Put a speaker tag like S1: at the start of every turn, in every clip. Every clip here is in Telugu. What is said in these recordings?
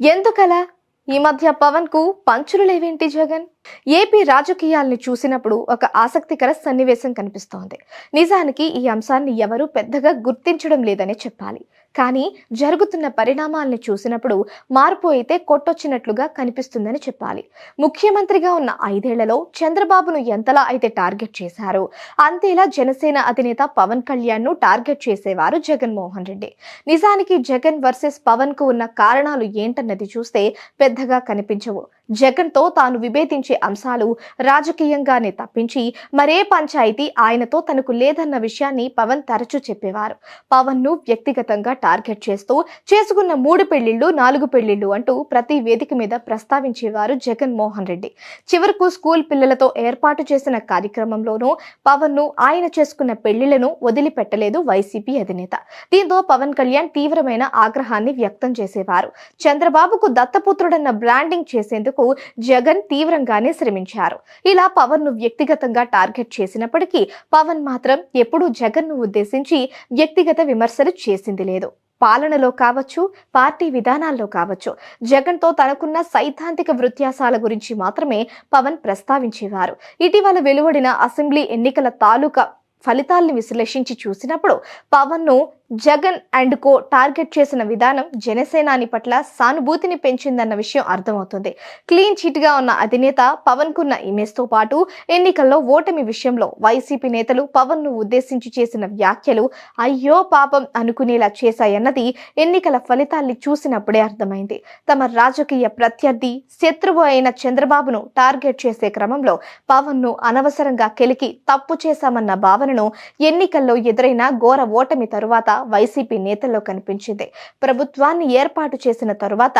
S1: ఎందుకలా? ఈ మధ్య పవన్కు పంచులు లేవేంటి జగన్? ఏపీ రాజకీయాల్ని చూసినప్పుడు ఒక ఆసక్తికర సన్నివేశం కనిపిస్తోంది. నిజానికి ఈ అంశాన్ని ఎవరూ పెద్దగా గుర్తించడం లేదనే చెప్పాలి. కానీ జరుగుతున్న పరిణామాల్ని చూసినప్పుడు మార్పు అయితే కొట్టొచ్చినట్లుగా కనిపిస్తుందని చెప్పాలి. ముఖ్యమంత్రిగా ఉన్న ఐదేళ్ళలో చంద్రబాబును ఎంతలా అయితే టార్గెట్ చేశారో అంతేలా జనసేన అధినేత పవన్ కళ్యాణ్ను టార్గెట్ చేసేవారు జగన్మోహన్ రెడ్డి. నిజానికి జగన్ వర్సెస్ పవన్కు ఉన్న కారణాలు ఏంటన్నది చూస్తే పెద్దగా కనిపించవు. జగన్తో తాను విభేదించే అంశాలు రాజకీయంగానే తప్పించి మరే పంచాయతీ ఆయనతో తనకు లేదన్న విషయాన్ని పవన్ తరచూ చెప్పేవారు. పవన్ను వ్యక్తిగతంగా టార్గెట్ చేస్తూ చేసుకున్న మూడు పెళ్ళిళ్ళు నాలుగు పెళ్ళిళ్ళు అంటూ ప్రతి వేదిక మీద ప్రస్తావించేవారు జగన్ మోహన్ రెడ్డి. చివరకు స్కూల్ పిల్లలతో ఏర్పాటు చేసిన కార్యక్రమంలోనూ పవన్ను ఆయన చేసుకున్న పెళ్ళిళ్ళను వదిలిపెట్టలేదు వైసీపీ అధినేత. దీంతో పవన్ కళ్యాణ్ తీవ్రమైన ఆగ్రహాన్ని వ్యక్తం చేసేవారు. చంద్రబాబుకు దత్తపుత్రుడన్న బ్రాండింగ్ చేసేందుకు జగన్ తీవ్రంగానే శ్రమించారు. ఇలా పవన్ను వ్యక్తిగతంగా టార్గెట్ చేసినప్పటికీ పవన్ మాత్రం ఎప్పుడూ జగన్ను ఉద్దేశించి వ్యక్తిగత విమర్శలు చేసింది లేదు. పాలనలో కావచ్చు పార్టీ విధానాల్లో కావచ్చు. జగన్తో తనకున్న సైద్ధాంతిక వృత్యాసాల గురించి మాత్రమే పవన్ ప్రస్తావించేవారు. ఇటీవల వెలువడిన అసెంబ్లీ ఎన్నికల తాలూకా ఫలితాల్ని విశ్లేషించి చూసినప్పుడు పవన్ను జగన్ అండ్ కో టార్గెట్ చేసిన విధానం జనసేనాని పట్ల సానుభూతిని పెంచిందన్న విషయం అర్థమవుతుంది. క్లీన్ చిట్గా ఉన్న అధినేత పవన్ కున్న ఇమేజ్తో పాటు ఎన్నికల్లో ఓటమి విషయంలో వైసీపీ నేతలు పవన్ను ఉద్దేశించి చేసిన వ్యాఖ్యలు అయ్యో పాపం అనుకునేలా చేశాయన్నది ఎన్నికల ఫలితాల్ని చూసినప్పుడే అర్థమైంది. తమ రాజకీయ ప్రత్యర్థి శత్రువు అయిన చంద్రబాబును టార్గెట్ చేసే క్రమంలో పవన్ను అనవసరంగా కెలికి తప్పు చేశామన్న భావన భావనను ఎన్నికల్లో ఎదురైన ఘోర ఓటమి తరువాత వైసీపీ నేతల్లో కనిపించింది. ప్రభుత్వాన్ని ఏర్పాటు చేసిన తరువాత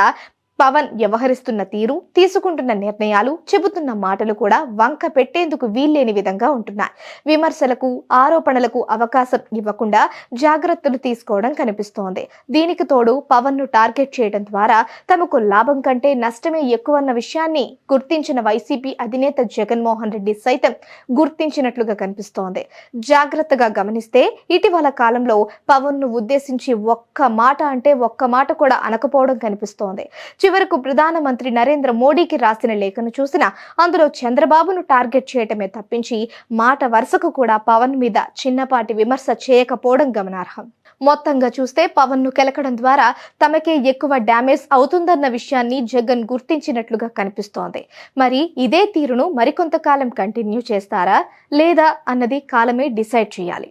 S1: పవన్ వ్యవహరిస్తున్న తీరు తీసుకుంటున్న నిర్ణయాలు చెబుతున్న మాటలు కూడా వంక పెట్టేందుకు వీల్లేని విధంగా ఉంటున్నాయి. విమర్శలకు ఆరోపణలకు అవకాశం ఇవ్వకుండా జాగ్రత్తలు తీసుకోవడం కనిపిస్తోంది. దీనికి తోడు పవన్ను టార్గెట్ చేయడం ద్వారా తమకు లాభం కంటే నష్టమే ఎక్కువన్న విషయాన్ని గుర్తించిన వైసీపీ అధినేత జగన్మోహన్ రెడ్డి సైతం గుర్తించినట్లుగా కనిపిస్తోంది. జాగ్రత్తగా గమనిస్తే ఇటీవల కాలంలో పవన్ను ఉద్దేశించి ఒక్క మాట అంటే ఒక్క మాట కూడా అనకపోవడం కనిపిస్తోంది. చివరకు ప్రధానమంత్రి నరేంద్ర మోడీకి రాసిన లేఖను చూసిన అందులో చంద్రబాబును టార్గెట్ చేయటమే తప్పించి మాట వరుసకు కూడా పవన్ మీద చిన్నపాటి విమర్శ చేయకపోవడం గమనార్హం. మొత్తంగా చూస్తే పవన్ను కెలకడం ద్వారా తమకే ఎక్కువ డ్యామేజ్ అవుతుందన్న విషయాన్ని జగన్ గుర్తించినట్లుగా కనిపిస్తోంది. మరి ఇదే తీరును మరికొంతకాలం కంటిన్యూ చేస్తారా లేదా అన్నది కాలమే డిసైడ్ చేయాలి.